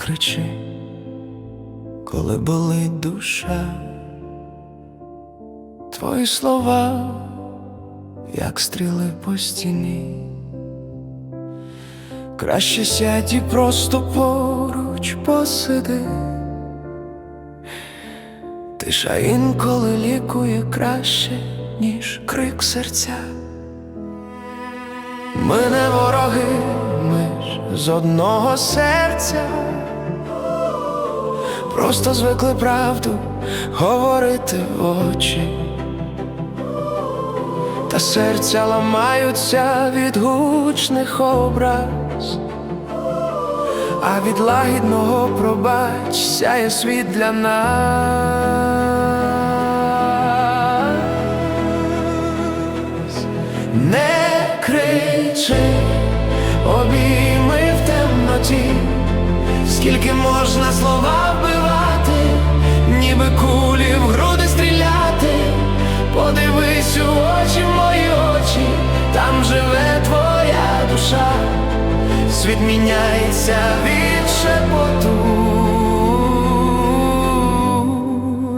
кричи, коли болить душа, твої слова, як стріли по стіні. Краще сядь і просто поруч посиди. Тиша інколи лікує краще, ніж крик серця. Ми не вороги, ми ж з одного серця. Просто звикли правду говорити в очі. Та серця ламаються від гучних образ, а від лагідного пробач сяє світ для нас. Не кричи, обійми в темноті, скільки можна слова там живе твоя душа, світ міняється від шепоту.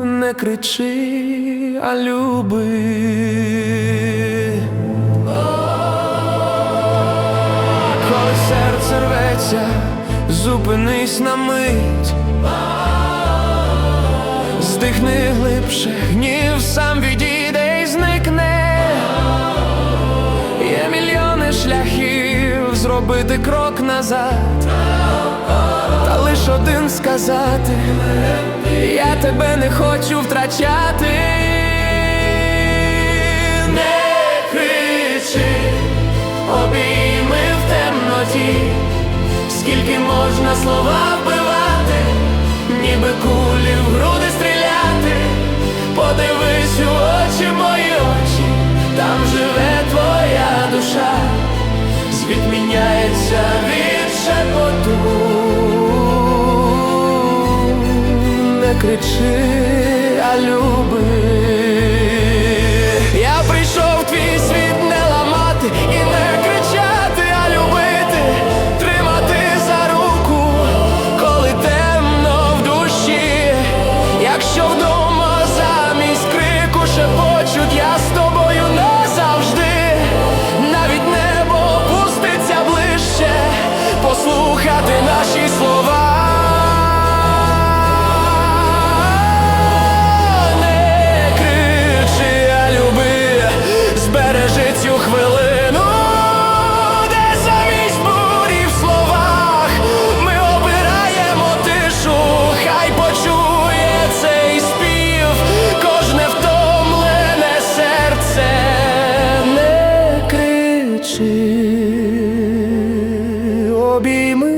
Не кричи, а люби. Коли серце рветься, зупинись на мить. Здихни глибше, гнів сам відійде зробити крок назад, та лиш один сказати, я тебе не хочу втрачати. Не кричи, обійми в темноті, скільки можна слова вбивати, ніби кулі в груди стріляти, подивись у очі, мої очі, там живе твоя душа, світ міняється від шепоту. Не кричи, послухати наші слова. Не кричи, а люби, збережи цю хвилину, де замість бурі в словах ми обираємо тишу, хай почує цей спів, кожне втомлене серце, не кричи, обійми